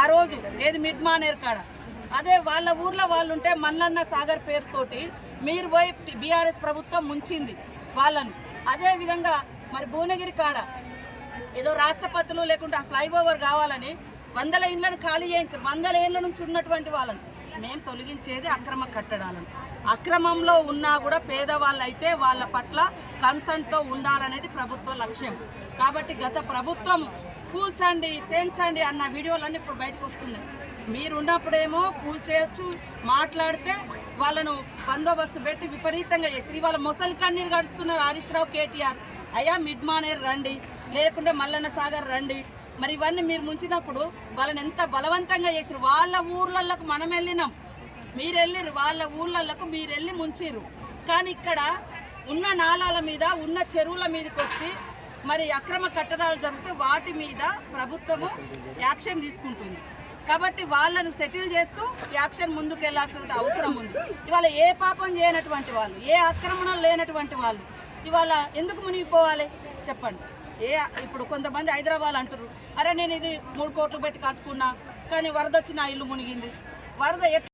ఆ రోజు ఏది మిడ్ మానేర్ కాడ? అదే వాళ్ళ ఊర్లో వాళ్ళు ఉంటే మల్లన్న సాగర్ పేరుతోటి మీరు పోయి బీఆర్ఎస్ ప్రభుత్వం ముంచింది వాళ్ళని. అదే విధంగా మరి భువనగిరి కాడ ఏదో రాష్ట్రపతులు లేకుంటే ఆ ఫ్లైఓవర్ కావాలని వందల ఇండ్లను ఖాళీ చేయించారు వందల ఏళ్ళ నుంచి ఉన్నటువంటి వాళ్ళని. మేము తొలగించేది అక్రమ కట్టడాలను. అక్రమంలో ఉన్నా కూడా పేదవాళ్ళు అయితే వాళ్ళ పట్ల కన్సర్న్తో ఉండాలనేది ప్రభుత్వ లక్ష్యం. కాబట్టి గత ప్రభుత్వం కూల్చండి తెంచండి అన్న వీడియోలన్నీ ఇప్పుడు బయటకు వస్తున్నాయి. మీరు ఉన్నప్పుడేమో కూల్చేయొచ్చు మాట్లాడితే వాళ్ళను బందోబస్తు పెట్టి విపరీతంగా చేసి ఇవాళ మొసలి కన్నీరు గడుస్తున్నారు హరీష్ రావు కేటీఆర్. అయ్యా మిడ్ మానేర్ రండి లేకుంటే మల్లన్న సాగర్ రండి. మరి ఇవన్నీ మీరు ముంచినప్పుడు వాళ్ళని ఎంత బలవంతంగా చేసిరు వాళ్ళ ఊర్లలోకి మనం వెళ్ళినాం. మీరు వెళ్ళిరు వాళ్ళ ఊర్లలోకి మీరు వెళ్ళి ముంచిరు కానీ ఇక్కడ ఉన్న నాళాల మీద ఉన్న చెరువుల మీదకి వచ్చి మరి అక్రమ కట్టడాలు జరిగితే వాటి మీద ప్రభుత్వము యాక్షన్ తీసుకుంటుంది. కాబట్టి వాళ్ళను సెటిల్ చేస్తూ యాక్షన్ ముందుకు వెళ్ళాల్సిన అవసరం ఉంది. ఇవాళ ఏ పాపం చేయనటువంటి వాళ్ళు ఏ ఆక్రమణ లేనటువంటి వాళ్ళు ఇవాళ ఎందుకు మునిగిపోవాలి? చెప్పండి. ఏ ఇప్పుడు కొంతమంది హైదరాబాద్ అంటారు అరే నేను ఇది మూడు కోట్లు పెట్టి కట్టుకున్నా కానీ వరద వచ్చి నా ఇల్లు మునిగింది. వరద ఎట్లా